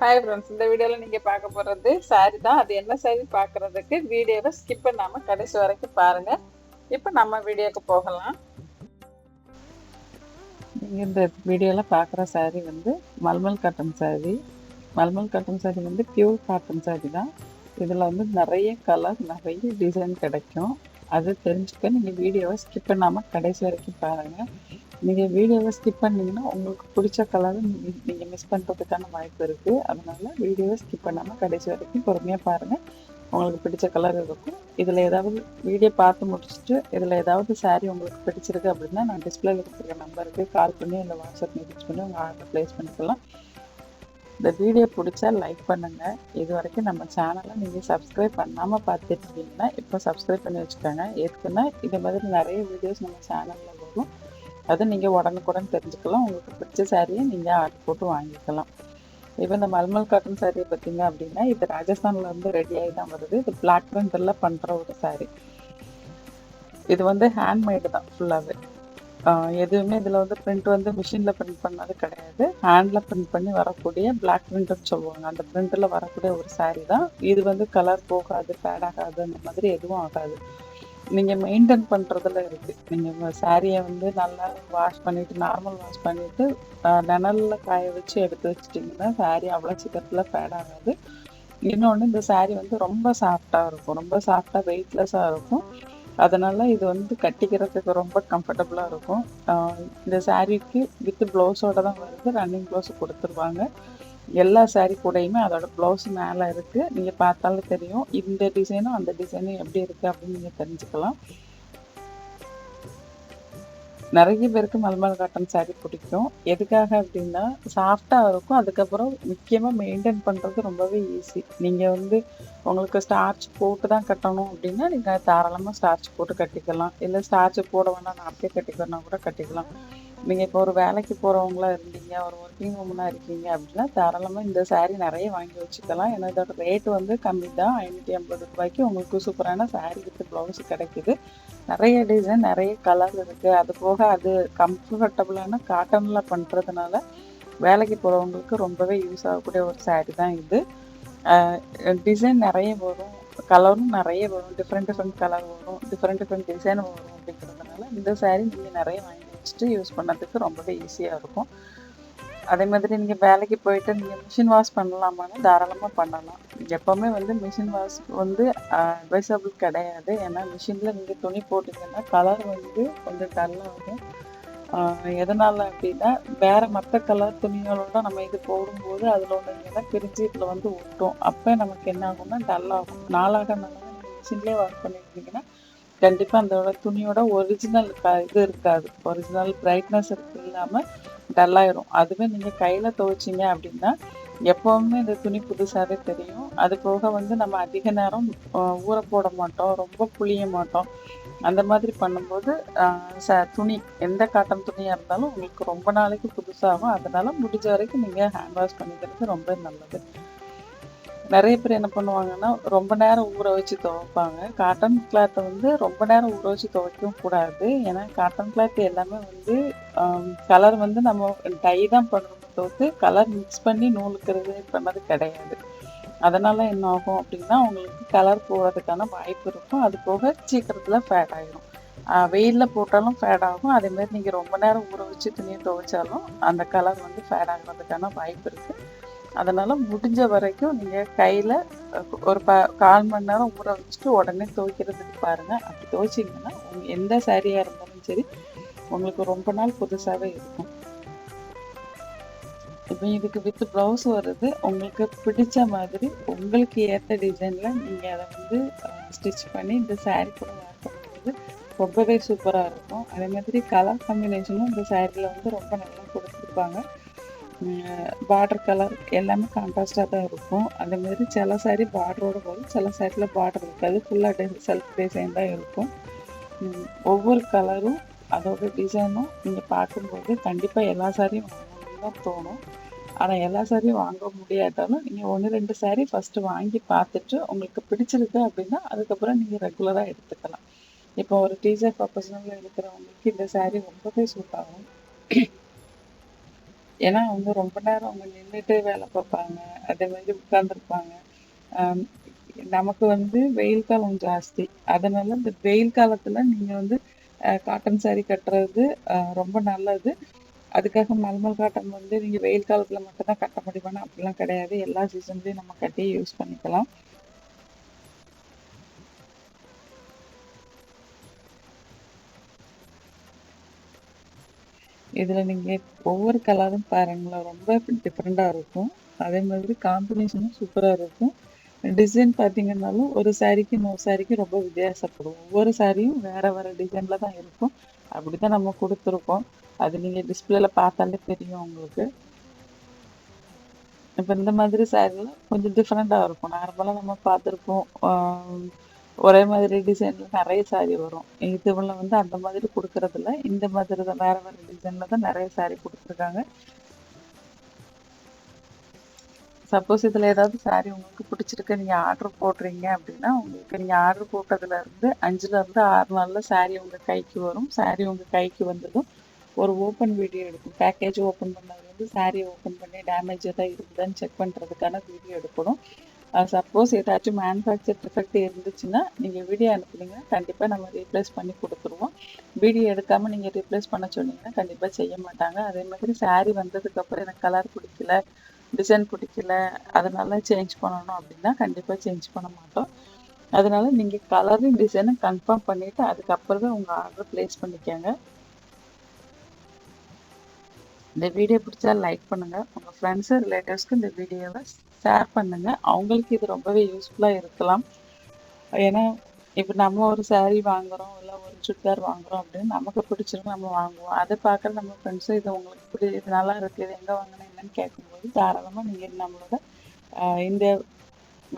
Hi friends இந்த வீடியோவில் நீங்கள் பார்க்க போகிறது சாரி தான். அது என்ன சாரி பார்க்குறதுக்கு வீடியோவை ஸ்கிப் பண்ணாமல் கடைசி வரைக்கும் பாருங்கள் இப்போ நம்ம வீடியோக்கு போகலாம். நீங்கள் இந்த வீடியோவில் பார்க்குற சாரி வந்து மல்மல் காட்டன் சாரி மல்மல் கட்டன் சாரி வந்து பியூர் காட்டன் சாரி தான். இதில் வந்து நிறைய கலர் நிறைய டிசைன் கிடைக்கும். அது தெரிஞ்சுக்க நீங்கள் வீடியோவை ஸ்கிப் பண்ணாமல் கடைசி வரைக்கும் பாருங்கள் நீங்கள் வீடியோவை ஸ்கிப் பண்ணிங்கன்னா உங்களுக்கு பிடிச்ச கலரை நீங்கள் மிஸ் பண்ணுறதுக்கான வாய்ப்பு இருக்குது அதனால் வீடியோவை ஸ்கிப் பண்ணாமல் கடைசி வரைக்கும் பொறுமையாக பாருங்கள் உங்களுக்கு பிடிச்ச கலர் இருக்கும். இதில் ஏதாவது வீடியோ பார்த்து முடிச்சுட்டு இதில் ஏதாவது சாரீ உங்களுக்கு பிடிச்சிருக்கு அப்படின்னா நான் டிஸ்பிளே கொடுத்துருக்க நம்பருக்கு கால் பண்ணி இல்லை வாட்ஸ்அப் மெசேஜ் பண்ணி உங்கள் ஆர்டர் ப்ளேஸ் பண்ணிக்கலாம். இந்த வீடியோ பிடிச்சா லைக் பண்ணுங்கள் இது வரைக்கும் நம்ம சேனலை நீங்கள் சப்ஸ்கிரைப் பண்ணாமல் பார்த்துருக்கீங்கன்னா இப்போ சப்ஸ்கிரைப் பண்ணி வச்சுக்கோங்க. எதுக்குன்னா இது மாதிரி நிறைய வீடியோஸ் நம்ம சேனலில் வரும். அதை நீங்கள் உடனுக்குடன் தெரிஞ்சுக்கலாம். உங்களுக்கு பிடிச்ச சாரியை நீங்கள் ஆர்டர் போட்டு வாங்கிக்கலாம். இப்போ இந்த மல்மல் காட்டன் சாரியை பார்த்தீங்க அப்படின்னா இது ராஜஸ்தானில் வந்து ரெடியாகி தான் வருது. இது பிளாக் பிரிண்டரில் பண்ணுற ஒரு சாரி இது வந்து ஹேண்ட்மேடு தான் ஃபுல்லாகவே எதுவுமே இதில் வந்து பிரிண்ட் வந்து மிஷினில் பிரிண்ட் பண்ணது கிடையாது. ஹேண்டில் பிரிண்ட் பண்ணி வரக்கூடிய பிளாக் பிரிண்ட்னு சொல்லுவாங்க. அந்த பிரிண்டில் வரக்கூடிய ஒரு சாரீ தான். இது வந்து கலர் போகாது ஃபேட் ஆகாது அந்த மாதிரி எதுவும் ஆகாது. நீங்கள் மெயின்டைன் பண்றதுல இருக்குது நீங்கள் சாரியை வந்து நல்லா வாஷ் பண்ணிவிட்டு நார்மல் வாஷ் பண்ணிவிட்டு நிழல்ல காய வச்சு எடுத்து வச்சிட்டிங்கன்னா சாரி அவ்வளோ சீக்கிரத்தில் ஃபேட் ஆகாது. இன்னொன்று இந்த சாரி வந்து ரொம்ப சாஃப்டாக இருக்கும். ரொம்ப சாஃப்டாக வெயிட்லெஸ்ஸாக இருக்கும். அதனால் இது வந்து கட்டிக்கிறதுக்கு ரொம்ப கம்ஃபர்டபுளாக இருக்கும். இந்த சாரீக்கு வித் ப்ளவுஸோட தான் வருது. ரன்னிங் ப்ளவுஸ் கொடுத்துருவாங்க. எல்லா சாரீ கூடையுமே அதோட ப்ளவுஸ் மேலே இருக்குது நீங்கள் பார்த்தாலும் தெரியும். இந்த டிசைனும் அந்த டிசைனும் எப்படி இருக்குது அப்படின்னு நீங்கள் தெரிஞ்சுக்கலாம். நிறைய பேருக்கு மல்மல் காட்டன் சாரீ பிடிக்கும். எதுக்காக அப்படின்னா சாஃப்டாக இருக்கும். அதுக்கப்புறம் முக்கியமாக மெயின்டைன் பண்ணுறது ரொம்பவே ஈஸி நீங்கள் வந்து உங்களுக்கு ஸ்டார்ச் போட்டு தான் கட்டணும் அப்படின்னா நீங்கள் தாராளமாக ஸ்டார்ச் போட்டு கட்டிக்கலாம். இல்லை ஸ்டார்ச் போட வேணாம் நான் அப்படியே கட்டிக்கணும்னா கூட கட்டிக்கலாம். நீங்கள் இப்போ ஒரு வேலைக்கு போகிறவங்களா இருந்தீங்க ஒரு ஒர்க்கிங் உமனாக இருக்கீங்க அப்படின்னா தாராளமாக இந்த சாரீ நிறைய வாங்கி வச்சுக்கலாம். ஏன்னா இதோட ரேட் வந்து கம்மி தான் ஐநூற்றி ஐம்பது ரூபாய்க்கு உங்களுக்கு சூப்பரான சாரீ வித் ப்ளவுஸ் கிடைக்குது. நிறைய டிசைன் நிறைய கலர் இருக்குது அது போக அது கம்ஃபர்டபுளான காட்டனில் பண்ணுறதுனால வேலைக்கு போகிறவங்களுக்கு ரொம்பவே யூஸ் ஆகக்கூடிய ஒரு சாரீ தான் இது. டிசைன் நிறைய வரும். கலரும் நிறைய வரும். டிஃப்ரெண்ட் டிஃப்ரெண்ட் கலர் வரும். டிஃப்ரெண்ட் டிஃப்ரெண்ட் டிசைன் வரும் அப்படிங்கிறதுனால இந்த சாரீ நீங்கள் நிறைய வாங்கி வச்சுட்டு யூஸ் பண்ணுறதுக்கு ரொம்பவே ஈஸியாக இருக்கும். அதே மாதிரி நீங்கள் வேலைக்கு போயிட்டு நீங்கள் மிஷின் வாஷ் பண்ணலாமான்னு தாராளமாக பண்ணலாம். எப்போவுமே வந்து மிஷின் வாஷ் வந்து அட்வைசபிள் கிடையாது. ஏன்னா மிஷினில் நீங்கள் துணி போட்டிங்கன்னா கலர் வந்து கொஞ்சம் டல்லாகும் எதனால் அப்படின்னா வேறு மற்ற கலர் துணிகளோட நம்ம இது போடும்போது அதில் ஒன்று பிரிஞ்சு இதில் வந்து ஒட்டும். அப்போ நமக்கு என்ன ஆகும்னா டல்லாகும் நாளாக நாளாக மிஷின்லேயே வாஷ் பண்ணியிருந்தீங்கன்னா கண்டிப்பாக அந்த துணியோட ஒரிஜினல் க இது இருக்காது. ஒரிஜினல் பிரைட்னஸ் இருக்கு இல்லாமல் டல்லாயிரும் அதுவே நீங்கள் கையில் துவைச்சிங்க அப்படின்னா எப்போவுமே இந்த துணி புதுசாகவே தெரியும். அது போக வந்து நம்ம அதிக நேரம் ஊற போட மாட்டோம். ரொம்ப புளிய மாட்டோம். அந்த மாதிரி பண்ணும்போது ச துணி எந்த காட்டன் துணியாக இருந்தாலும் உங்களுக்கு ரொம்ப நாளைக்கு புதுசாகும். அதனால் முடிஞ்ச வரைக்கும் நீங்கள் ஹேண்ட் வாஷ் பண்ணிக்கிறது ரொம்ப நல்லது. நிறைய பேர் என்ன பண்ணுவாங்கன்னா ரொம்ப நேரம் ஊற வச்சு துவைப்பாங்க. காட்டன் கிளாத்தை வந்து ரொம்ப நேரம் ஊற வச்சு துவைக்கவும் கூடாது. ஏன்னா காட்டன் கிளாத் எல்லாமே வந்து கலர் வந்து நம்ம டை தான் பண்ணணும் தவிர்த்து கலர் மிக்ஸ் பண்ணி நூலுக்கிறது பண்ணது கிடையாது. அதனால் என்ன ஆகும் அப்படின்னா அவங்களுக்கு கலர் போகிறதுக்கான வாய்ப்பு இருக்கும். அது போக சீக்கிரத்தில் ஃபேட் ஆகிடும் வெயிலில் போட்டாலும் ஃபேட் ஆகும். அதேமாதிரி நீங்கள் ரொம்ப நேரம் ஊற வச்சு துணியை துவைச்சாலும் அந்த கலர் வந்து ஃபேட் ஆகிறதுக்கான வாய்ப்பு இருக்குது அதனால் முடிஞ்ச வரைக்கும் நீங்கள் கையில் ஒரு ப கால் மணி நேரம் ஊற வச்சுட்டு உடனே துவைக்கிறதுக்கு பாருங்கள் அப்படி துவைச்சிங்கன்னா எந்த சாரியாக இருந்தாலும் சரி உங்களுக்கு ரொம்ப நாள் புதுசாகவே இருக்கும். இப்போ இதுக்கு வித் ப்ளவுஸ் வருது. உங்களுக்கு பிடிச்ச மாதிரி உங்களுக்கு ஏற்ற டிசைனில் நீங்கள் அதை வந்து ஸ்டிச் பண்ணி இந்த சாரீ கூட வேர் ரொம்பவே சூப்பராக இருக்கும். அதே மாதிரி கலர் காம்பினேஷனும் இந்த சாரியில் வந்து ரொம்ப நல்லா கொடுத்துருப்பாங்க. பார்டர் கலர் எல்லாமே கான்ட்ராஸ்டாக தான் இருக்கும். அதே மாதிரி சில சாரி பார்டரோட வரும் சில சாரியில் பார்டர் இருக்காது ஃபுல்லாக டெ செல்ஃப் டிசைன் தான் இருக்கும். ஒவ்வொரு கலரும் அதோட டிசைனும் நீங்கள் பார்க்கும்போது கண்டிப்பாக எல்லா சாரியும் தான் தோணும். ஆனால் எல்லா சாரியும் வாங்க முடியாட்டாலும் நீங்கள் ஒன்று ரெண்டு சாரீ ஃபஸ்ட்டு வாங்கி பார்த்துட்டு உங்களுக்கு பிடிச்சிருக்கு அப்படின்னா அதுக்கப்புறம் நீங்கள் ரெகுலராக எடுத்துக்கலாம். இப்போ ஒரு டீச்சர் ப்ரொஃபஷனலில் இருக்கிறவங்களுக்கு இந்த சாரீ ரொம்பவே சூட் ஆகும். ஏன்னா வந்து ரொம்ப நேரம் அவங்க நின்றுட்டு வேலை பார்ப்பாங்க. அதே மாதிரி உட்காந்துருப்பாங்க நமக்கு வந்து வெயில் காலம் ஜாஸ்தி. அதனால இந்த வெயில் காலத்தில் நீங்கள் வந்து காட்டன் சாரி கட்டுறது ரொம்ப நல்லது. அதுக்காக மல்மல் காட்டன் வந்து நீங்கள் வெயில் காலத்தில் மட்டும்தான் கட்ட முடியுமானா அப்படிலாம் கிடையாது. எல்லா சீசன்லேயும் நம்ம கட்டி யூஸ் பண்ணிக்கலாம். இதில் நீங்கள் ஒவ்வொரு கலரும் பாருங்களேன் ரொம்ப டிஃப்ரெண்ட்டாக இருக்கும். அதே மாதிரி காம்பினேஷனும் சூப்பராக இருக்கும். டிசைன் பார்த்தீங்கன்னாலும் ஒரு சாரீக்கு இன்னொரு சாரீக்கு ரொம்ப வித்தியாசப்படும். ஒவ்வொரு சாரியும் வேறு வேறு டிசைனில் தான் இருக்கும். அப்படி தான் நம்ம கொடுத்துருக்கோம். அது நீங்கள் டிஸ்பிளேல பார்த்தாலே தெரியும் உங்களுக்கு. இப்போ இந்த மாதிரி சாரீலாம் கொஞ்சம் டிஃப்ரெண்ட்டாக இருக்கும். நார்மலாக நம்ம பார்த்துருப்போம். ஒரே மாதிரி டிசைனில் நிறைய சாரி வரும். இதுவில் வந்து அந்த மாதிரி கொடுக்கறதில்ல. இந்த மாதிரி தான் வேறு வேறு டிசைனில் தான் நிறைய சாரி கொடுத்துருக்காங்க. சப்போஸ் இதில் ஏதாவது சாரீ உங்களுக்கு பிடிச்சிருக்கு நீங்கள் ஆர்டர் போடுறீங்க அப்படின்னா உங்களுக்கு நீங்கள் ஆர்டர் போட்டதுலேருந்து அஞ்சுலேருந்து ஆறு நாளில் சாரீ உங்கள் கைக்கு வரும். சாரீ உங்கள் கைக்கு வந்ததும் ஒரு ஓப்பன் வீடியோ எடுக்கும். பேக்கேஜ் ஓப்பன் பண்ணது வந்து சாரீ ஓப்பன் பண்ணி டேமேஜ் எதாவது இருக்குதான்னு செக் பண்ணுறதுக்கான வீடியோ எடுக்கணும். Uh, சப்போஸ் ஏதாச்சும் மேனுஃபேக்சர் டிஃபெக்ட் இருந்துச்சுன்னா நீங்கள் வீடியோ அனுப்புனீங்கன்னா கண்டிப்பாக நம்ம ரீப்ளேஸ் பண்ணி கொடுத்துருவோம். வீடியோ எடுக்காமல் நீங்கள் ரீப்ளேஸ் பண்ண சொன்னீங்கன்னா கண்டிப்பாக செய்ய மாட்டாங்க. அதே மாதிரி சாரீ வந்ததுக்கப்புறம் எனக்கு கலர் பிடிக்கல டிசைன் பிடிக்கல அதனால சேஞ்ச் பண்ணணும் அப்படின்னா கண்டிப்பாக சேஞ்ச் பண்ண மாட்டோம். அதனால நீங்கள் கலரும் டிசைனும் கன்ஃபார்ம் பண்ணிவிட்டு அதுக்கப்புறம் தான் உங்கள் ஆர்டர் ப்ளேஸ் பண்ணிக்கோங்க. இந்த வீடியோ பிடிச்சா லைக் பண்ணுங்கள் உங்கள் ஃப்ரெண்ட்ஸு ரிலேட்டிவ்ஸ்க்கு இந்த வீடியோவை ஷேர் பண்ணுங்கள் அவங்களுக்கு இது ரொம்பவே யூஸ்ஃபுல்லாக இருக்கலாம். ஏன்னா இப்போ நம்ம ஒரு சாரீ வாங்குகிறோம் இல்லை ஒரு சுடிதார் வாங்குகிறோம் அப்படின்னு நமக்கு பிடிச்சிருக்கு நம்ம வாங்குவோம். அதை பார்க்குற நம்ம ஃப்ரெண்ட்ஸும் இது உங்களுக்கு புரிய இது நல்லா இருக்குது இது எங்கே வாங்கினேன் என்னன்னு கேட்கும்போது தாராளமாக நீங்கள் நம்மளோட இந்த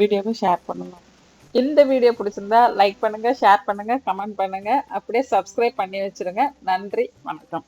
வீடியோவை ஷேர் பண்ணணும் இந்த வீடியோ பிடிச்சிருந்தா லைக் பண்ணுங்கள் ஷேர் பண்ணுங்கள் கமெண்ட் பண்ணுங்கள் அப்படியே சப்ஸ்கிரைப் பண்ணி வச்சுருங்க. நன்றி வணக்கம்.